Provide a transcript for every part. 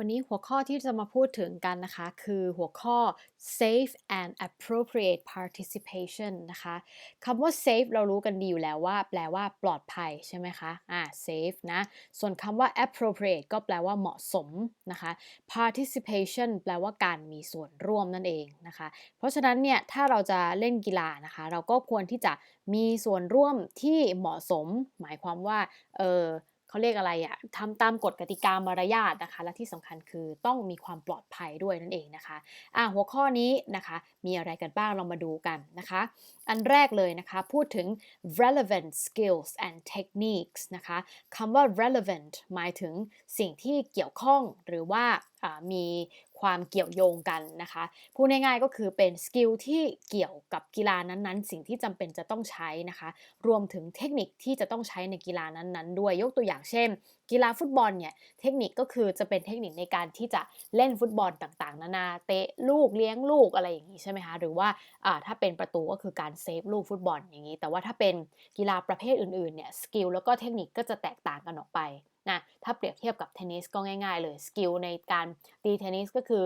วันนี้หัวข้อที่จะมาพูดถึงกันนะคะ คือหัวข้อ safe and appropriate participation นะคะคำว่า safe เรารู้กันดีอยู่แล้วว่า แปลว่าปลอดภัยใช่ไหมคะ อ่า safe นะ ส่วนคำว่า appropriate ก็แปลว่าเหมาะสมนะคะ participation แปลว่าการมีส่วนร่วมนั่นเองนะคะ เพราะฉะนั้นเนี่ย ถ้าเราจะเล่นกีฬานะคะ เราก็ควรที่จะมีส่วนร่วมที่เหมาะสม หมายความว่า เออ เขาเรียกอะไรอะทำตามกฎกติกามารยาทนะคะ และที่สำคัญคือต้องมีความปลอดภัยด้วยนั่นเองนะคะอะหัวข้อนี้นะคะ มีอะไรกันบ้างเรามาดูกันนะคะ อันแรกเลยนะคะ พูดถึง relevant skills and techniques นะคะคำว่า relevant หมายถึงสิ่งที่เกี่ยวข้องหรือว่ามี ความเกี่ยวโยงกันนะคะพูดง่ายๆก็คือเป็นสกิลที่เกี่ยวกับกีฬานั้นๆ สิ่งที่จำเป็นจะต้องใช้นะคะ รวมถึงเทคนิคที่จะต้องใช้ในกีฬานั้นๆ ด้วยยกตัวอย่างเช่น กีฬาฟุตบอลเนี่ยเทคนิคก็คือจะเป็นเทคนิคในการที่จะเล่นฟุตบอลต่างๆ นานาเตะลูกเลี้ยงลูกอะไรอย่างนี้ใช่ไหมคะหรือว่าถ้าเป็นประตูก็คือการเซฟลูกฟุตบอลอย่างนี้ แต่ว่าถ้าเป็นกีฬาประเภทอื่นๆเนี่ยสกิลแล้วก็เทคนิคก็จะแตกต่างกันออกไปนะถ้าเปรียบเทียบกับเทนนิสก็ง่าย ๆ เลยสกิลในการตีเทนนิสก็คือ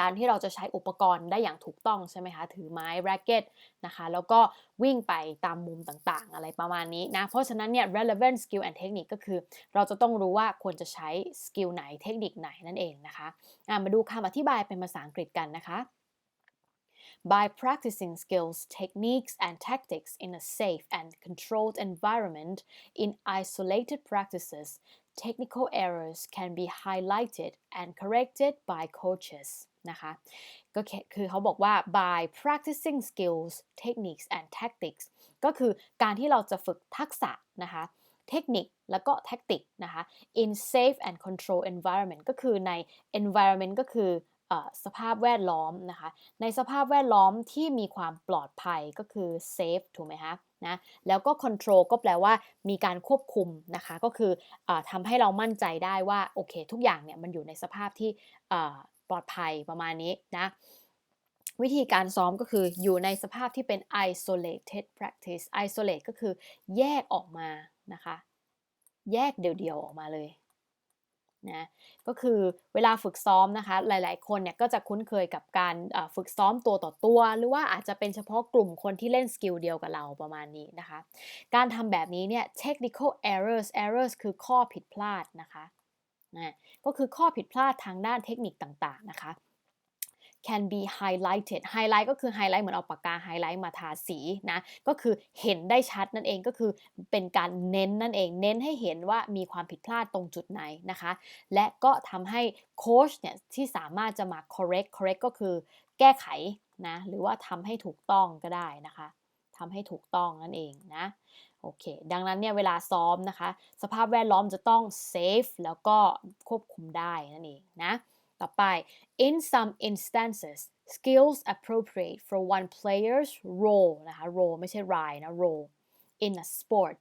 การที่เราจะใช้อุปกรณ์ได้อย่างถูกต้องใช่ไหมคะ ถือไม้แร็กเก็ตนะคะ แล้วก็วิ่งไปตามมุมต่างๆ อะไรประมาณนี้นะ เพราะฉะนั้นเนี่ย relevant skill and technique ก็คือ เราจะต้องรู้ว่าควรจะใช้สกิลไหนเทคนิคไหนนั่นเองนะคะมาดูคำอธิบายเป็นภาษาอังกฤษกันนะคะ By practicing skills, techniques, and tactics in a safe and controlled environment in isolated practices, technical errors can be highlighted and corrected by coaches นะคะก็คือเขาบอกว่า by practicing skills techniques and tactics ก็คือการที่เราจะฝึกทักษะนะคะเทคนิคแล้วก็แท็กติกนะคะ in safe and control environment ก็คือใน environment ก็คือสภาพแวดล้อมนะคะ ในสภาพแวดล้อมที่มีความปลอดภัยก็คือ safe ถูกไหมคะนะแล้วก็ control ก็แปลว่ามีการควบคุมนะคะ ก็คืออทำให้เรามั่นใจได้ว่า โอเค ทุกอย่างเนี่ยมันอยู่ในสภาพที่ ปลอดภัยประมาณนี้นะ วิธีการซ้อมก็คืออยู่ในสภาพที่เป็น isolated practice isolate ก็คือแยกออกมานะคะ แยกเดี่ยวๆออกมาเลยนะก็คือเวลาฝึกซ้อมนะคะ หลาย ๆ คนเนี่ยก็จะคุ้นเคยกับการฝึกซ้อมตัวต่อตัว หรือว่าอาจจะเป็นเฉพาะกลุ่มคนที่เล่นสกิลเดียวกับเราประมาณนี้นะคะ การทำแบบนี้เนี่ย technical errors errors คือข้อผิดพลาดนะคะ นะก็คือข้อผิดพลาดทางด้านเทคนิคต่างๆนะคะ can be highlighted highlight ก็คือ highlight เหมือนเอาปากกา highlight มาทาสีนะ ก็คือเห็นได้ชัดนั่นเองก็คือเป็นการเน้นนั่นเอง เน้นให้เห็นว่ามีความผิดพลาดตรงจุดไหนนะคะ และก็ทำให้โค้ชเนี่ยที่สามารถจะมา correct correct ก็คือแก้ไขนะ หรือว่าทำให้ถูกต้องก็ได้นะคะทำให้ถูกต้องนั่นเองนะ โอเค ดังนั้นเนี่ยเวลาซ้อมนะคะ สภาพแวดล้อมจะต้อง safe แล้วก็ควบคุมได้นั่นเองนะ ต่อไป in some instances skills appropriate for one player's role นะคะ role ไม่ใช่ ride นะ role in a sport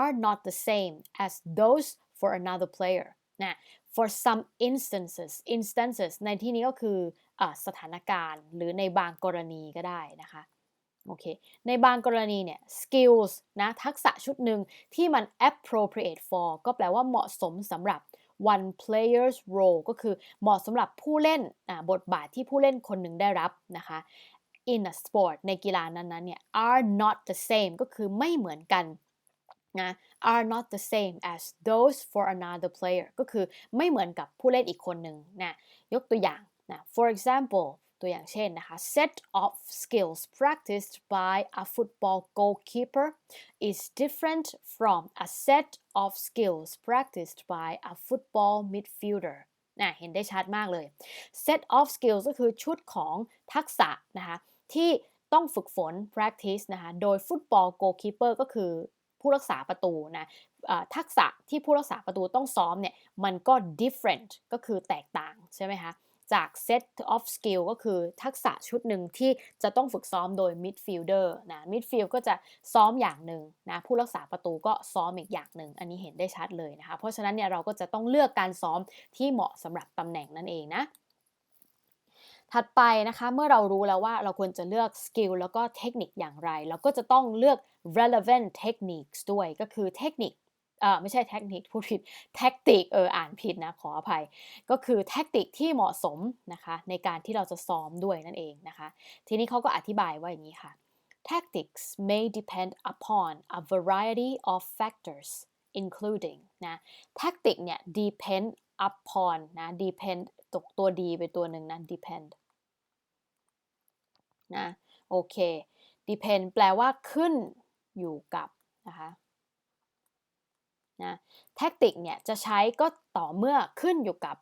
are not the same as those for another player นะ for some instances instances ในที่นี้ก็คืออสถานการณ์ หรือในบางกรณีก็ได้นะคะ โอเค ในบางกรณีเนี่ย skills นะทักษะชุดหนึ่งที่มัน appropriate for ก็แปลว่าเหมาะสมสำหรับ one player's role ก็คือเหมาะสำหรับผู้เล่นบทบาทที่ผู้เล่นคนหนึ่งได้รับนะคะ in a sport ในกีฬานั้นๆเนี่ย are not the same ก็คือไม่เหมือนกันนะ are not the same as those for another player ก็คือไม่เหมือนกับผู้เล่นอีกคนหนึ่งนะยกตัวอย่างนะ for example ตัวอย่างเช่นนะคะ set of skills practiced by a football goalkeeper is different from a set of skills practiced by a football midfielder นะเห็นได้ชัดมากเลย set of skills ก็คือชุดของทักษะนะคะที่ต้องฝึกฝน practice นะคะโดยฟุตบอล goalkeeper ก็คือผู้รักษาประตูนะทักษะที่ผู้รักษาประตูต้องซ้อมเนี่ยมันก็ different ก็คือแตกต่างใช่ไหมคะ จาก set of skill ก็คือทักษะชุดหนึ่งที่จะต้องฝึกซ้อมโดย midfielder นะ midfield ก็จะซ้อมอย่างหนึ่งนะผู้รักษาประตูก็ซ้อมอีกอย่างหนึ่ง อันนี้เห็นได้ชัดเลยนะคะ เพราะฉะนั้นเนี่ยเราก็จะต้องเลือกการซ้อมที่เหมาะสำหรับตำแหน่งนั่นเองนะถัดไปนะคะเมื่อเรารู้แล้วว่าเราควรจะเลือกสกิลแล้วก็เทคนิคอย่างไร เราก็จะต้องเลือก relevant techniques ด้วยก็คือเทคนิค เออไม่ใช่เทคนิคพูดผิดแท็กติกเอออ่านผิดนะขออภัย ก็คือแท็กติกที่เหมาะสมนะคะในการที่เราจะซ้อมด้วยนั่นเองนะคะทีนี้เขาก็อธิบายว่าอย่างนี้ค่ะ tactics may depend upon a variety of factors including นะ tactic เนี่ย depend upon นะ depend ตกตัวดีไปตัวหนึ่งนะ depend นะโอเค depend แปลว่าขึ้นอยู่กับนะคะ นะ tactic เนี่ยจะใช้ก็ต่อเมื่อขึ้นอยู่กับ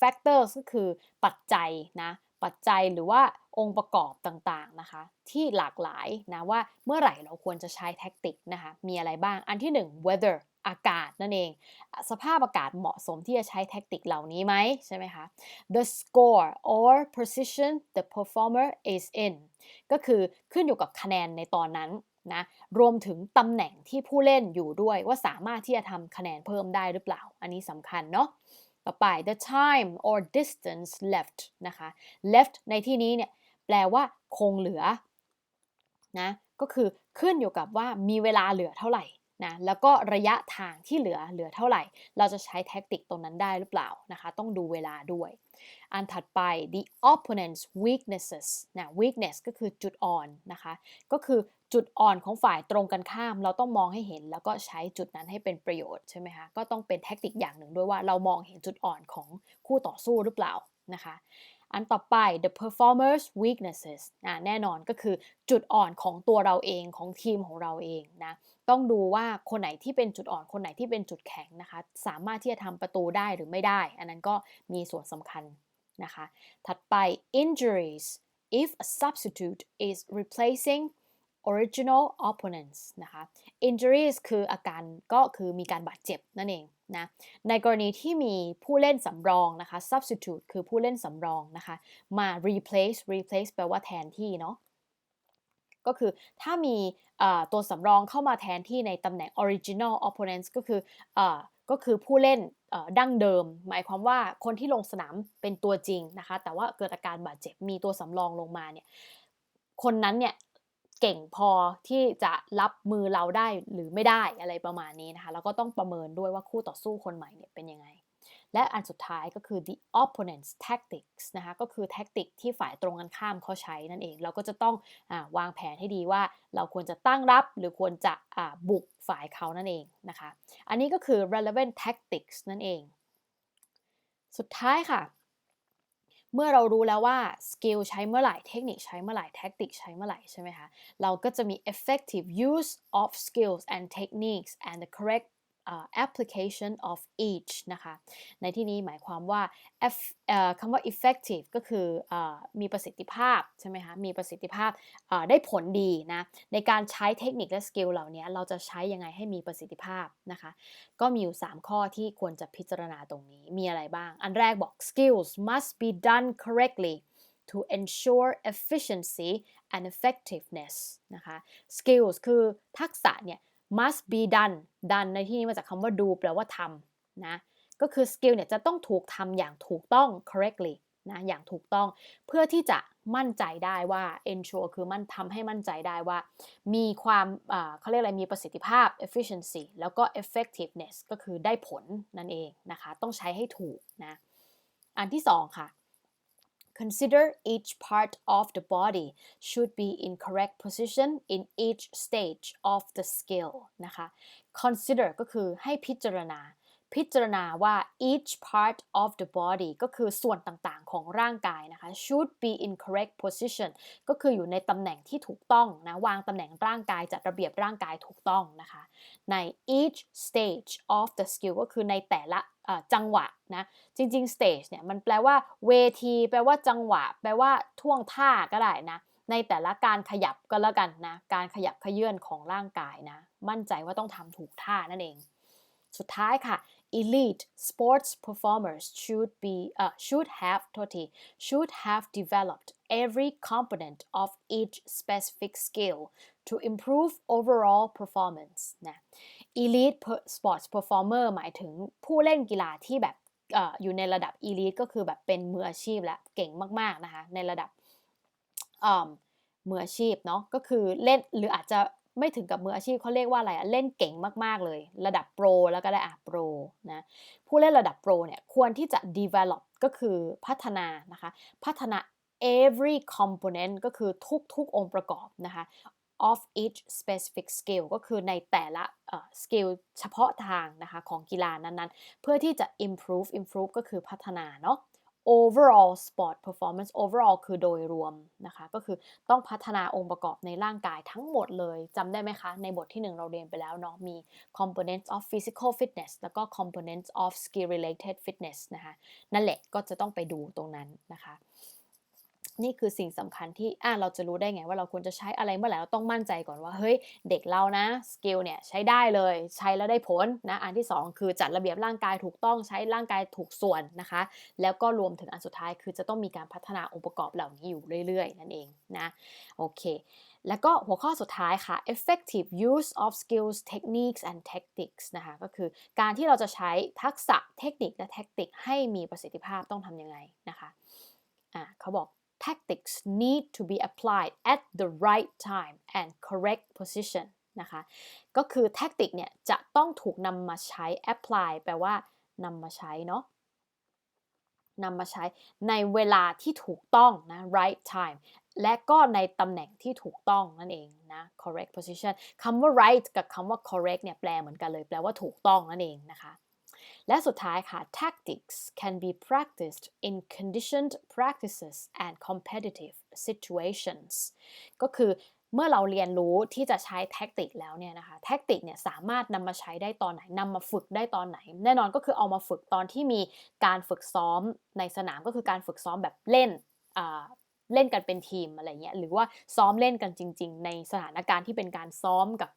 factors ก็คือปัจจัยนะปัจจัยหรือว่าองค์ประกอบต่างๆนะคะที่หลากหลายนะว่าเมื่อไหร่เราควรจะใช้แท็กติกนะคะมีอะไรบ้างอันที่ 1 weather อากาศนั่นเอง สภาพอากาศเหมาะสมที่จะใช้แท็กติกเหล่านี้ไหมใช่ไหมคะ the score or position the performer is in ก็คือขึ้นอยู่กับคะแนนในตอนนั้น นะรวมถึงตำแหน่งที่ผู้เล่นอยู่ด้วยว่าสามารถที่จะทำคะแนนเพิ่มได้หรือเปล่า อันนี้สำคัญเนาะต่อไป the time or distance left นะคะ left ในที่นี้เนี่ยแปลว่าคงเหลือนะก็คือขึ้นอยู่กับว่ามีเวลาเหลือเท่าไหร่นะแล้วก็ระยะทางที่เหลือเหลือเท่าไหร่ เราจะใช้แท็กติกตรงนั้นได้หรือเปล่านะคะ ต้องดูเวลาด้วย อันถัดไป the opponent's weaknesses นะ weakness ก็คือจุดอ่อนนะคะ ก็คือจุดอ่อนของฝ่ายตรงกันข้าม เราต้องมองให้เห็น แล้วก็ใช้จุดนั้นให้เป็นประโยชน์ใช่ไหมคะ ก็ต้องเป็นแท็กติกอย่างหนึ่งด้วยว่าเรามองเห็นจุดอ่อนของคู่ต่อสู้หรือเปล่านะคะ อันต่อไป the performer's weaknesses นะแน่นอนก็คือจุดอ่อนของตัวเราเองของทีมของเราเองนะต้องดูว่าคนไหนที่เป็นจุดอ่อนคนไหนที่เป็นจุดแข็งนะคะ สามารถที่จะทำประตูได้หรือไม่ได้ อันนั้นก็มีส่วนสำคัญนะคะ ถัดไป injuries if a substitute is replacing original opponents นะคะ injuries คืออาการก็คือมีการบาดเจ็บนั่นเอง นะในกรณีที่มีผู้เล่นสำรองนะคะ substitute คือผู้เล่นสำรองนะคะมา replace replace แปลว่าแทนที่เนาะก็คือถ้ามีตัวสำรองเข้ามาแทนที่ในตำแหน่ง original opponents ก็คืออก็คือผู้เล่นดั้งเดิม หมายความว่าคนที่ลงสนามเป็นตัวจริงนะคะ แต่ว่าเกิดอาการบาดเจ็บมีตัวสำรองลงมาเนี่ยคนนั้นเนี่ย เก่งพอที่จะรับมือเราได้หรือไม่ได้อะไรประมาณนี้นะคะแล้วก็ต้องประเมินด้วยว่าคู่ต่อสู้คนใหม่เนี่ยเป็นยังไง และอันสุดท้ายก็คือ the opponent's tactics นะคะก็คือแท็กติกที่ฝ่ายตรงกันข้ามเขาใช้นั่นเอง เราก็จะต้องอวางแผนให้ดีว่าเราควรจะตั้งรับหรือควรจะบุกฝ่ายเขานั่นเองนะคะ อันนี้ก็คือ relevant tactics นั่นเอง สุดท้ายค่ะ เมื่อเรารู้แล้วว่าสกิลใช้เมื่อไหร่เทคนิคใช้เมื่อไหร่แท็กติกใช้เมื่อไหร่ใช่ไหมคะ เราก็จะมี effective use of skills and techniques and the correct application of each นะคะ ในที่นี้หมายความว่าคำว่า effective ก็คืออมีประสิทธิภาพใช่ไหมคะ มีประสิทธิภาพได้ผลดีนะ ในการใช้เทคนิคและสกิลเหล่านี้เราจะใช้ยังไงให้มีประสิทธิภาพนะคะ ก็มีอยู่ 3 ข้อที่ควรจะพิจารณาตรงนี้ มีอะไรบ้าง อันแรกบอก skills must be done correctly to ensure efficiency and effectiveness นะคะ skills คือทักษะเนี่ย must be done done ในที่นี้มาจากคำว่า do แปลว่าทำนะ ก็คือ skill เนี่ยจะต้องถูกทำอย่างถูกต้อง correctly นะอย่างถูกต้องเพื่อที่จะมั่นใจได้ว่า ensure คือมันทำให้มั่นใจได้ว่า มีความเขาเรียกอะไรมีประสิทธิภาพ efficiency แล้วก็ effectiveness ก็คือได้ผลนั่นเองนะคะ ต้องใช้ให้ถูกนะ อันที่สองค่ะ Consider each part of the body should be in correct position in each stage of the skill นะคะ consider ก็คือให้พิจารณา พิจารณาว่า each part of the body ก็คือส่วนต่างๆ ของร่างกายนะคะ should be in correct position ก็คืออยู่ในตำแหน่งที่ถูกต้องนะ วางตำแหน่งร่างกายจัดระเบียบร่างกายถูกต้องนะคะ ใน each stage of the skill ก็คือในแต่ละ จังหวะนะจริงๆ stage เนี่ยมันแปลว่าเวที แปลว่าจังหวะ แปลว่าท่วงท่าก็ได้นะในแต่ละการขยับก็แล้วกันนะการขยับขยื่นของร่างกายนะมั่นใจว่าต้องทำถูกท่านั่นเอง สุดท้ายค่ะ elite sports performers should be uh, should have โทษที should have developed every component of each specific skill to improve overall performance นะ elite sports performer หมายถึงผู้เล่นกีฬาที่แบบอยู่ในระดับ elite ก็คือแบบเป็นมืออาชีพและเก่งมากๆนะคะในระดับมืออาชีพเนาะก็คือเล่นหรืออาจจะไม่ถึงกับมืออาชีพเขาเรียกว่าอะไรอะเล่นเก่งมากๆเลย ระดับโปรแล้วก็ได้อะโปรนะผู้เล่นระดับโปรเนี่ยควรที่จะ develop ก็คือพัฒนานะคะ พัฒนา every component ก็คือทุกๆองค์ประกอบนะคะ of each specific skill ก็คือในแต่ละเอ่อ skill เฉพาะทางนะคะของกีฬานั้นๆ เพื่อที่จะ improve improve ก็คือพัฒนาเนาะ overall sport performance overall คือโดยรวมนะคะ ก็คือต้องพัฒนาองค์ประกอบในร่างกายทั้งหมดเลยจำได้ไหมคะ ในบทที่ 1 เราเรียนไปแล้วเนาะมี components of physical fitness แล้วก็ components of skill related fitness นะคะ นั่นแหละก็จะต้องไปดูตรงนั้นนะคะ นี่คือสิ่งสำคัญที่อะเราจะรู้ได้ไงว่าเราควรจะใช้อะไรเมื่อไหร่เราต้องมั่นใจก่อนว่าเฮ้ยเด็กเรานะสกิลเนี่ยใช้ได้เลยใช้แล้วได้ผลนะอันที่ 2 คือจัดระเบียบร่างกายถูกต้องใช้ร่างกายถูกส่วนนะคะ แล้วก็รวมถึงอันสุดท้ายคือจะต้องมีการพัฒนาองค์ประกอบเหล่านี้อยู่เรื่อยๆ นั่นเองนะโอเค แล้วก็หัวข้อสุดท้ายค่ะ effective use of skills techniques and tactics นะคะก็คือการที่เราจะใช้ทักษะเทคนิคและแท็กติกให้มีประสิทธิภาพต้องทำยังไงนะคะอ่าเขาบอก tactics need to be applied at the right time and correct position นะคะ ก็คือแท็กติกเนี่ยจะต้องถูกนำมาใช้ apply แปลว่านำมาใช้เนาะนำมาใช้ในเวลาที่ถูกต้องนะ right time และก็ในตำแหน่งที่ถูกต้องนั่นเองนะ correct position คำว่า right กับคำว่า correct เนี่ยแปลเหมือนกันเลย แปลว่าถูกต้องนั่นเองนะคะ และสุดท้ายค่ะ tactics can be practiced in conditioned practices and competitive situations ก็คือเมื่อเราเรียนรู้ที่จะใช้แท็กติกแล้วเนี่ยนะคะแท็กติกเนี่ยสามารถนำมาใช้ได้ตอนไหนนำมาฝึกได้ตอนไหน แน่นอนก็คือเอามาฝึกตอนที่มีการฝึกซ้อมในสนามก็คือการฝึกซ้อมแบบเล่น เล่นกันเป็นทีมอะไรเงี้ยหรือว่าซ้อมเล่นกันจริง ๆ ในสถานการณ์ที่เป็นการซ้อมกับ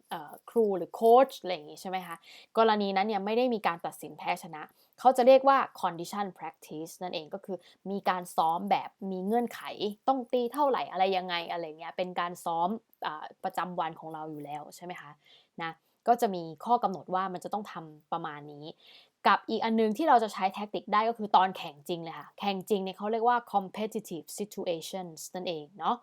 ครูหรือโค้ชอะไรอย่างงี้ใช่ไหมคะกรณีนั้นเนี่ยไม่ได้มีการตัดสินแพ้ชนะ เขาจะเรียกว่า condition practice นั่นเองก็คือมีการซ้อมแบบมีเงื่อนไข ต้องตีเท่าไหร่อะไรยังไงอะไรเงี้ยเป็นการซ้อมอประจำวันของเราอยู่แล้วใช่ไหมคะนะก็จะมีข้อกำหนดว่ามันจะต้องทำประมาณนี้ กับอีกอันนึงที่เราจะใช้แท็กติกได้ก็คือตอนแข่งจริงเลยค่ะ แข่งจริงเนี่ยเขาเรียกว่า competitive situations นั่นเองเนาะ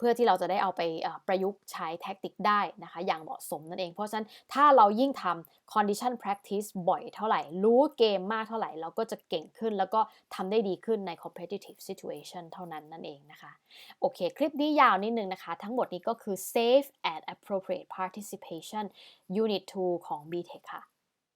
เพื่อที่เราจะได้เอาไปประยุกต์ใช้แท็กติกได้นะคะ อย่างเหมาะสมนั่นเอง เพราะฉะนั้นถ้าเรายิ่งทำ condition practice บ่อยเท่าไหร่ รู้เกมมากเท่าไหร่ เราก็จะเก่งขึ้นแล้วก็ทำได้ดีขึ้นใน competitive situation เท่านั้นนั่นเองนะคะ โอเค คลิปนี้ยาวนิดนึงนะคะ ทั้งหมดนี้ก็คือ safe and appropriate participation unit 2 ของ BTech ค่ะ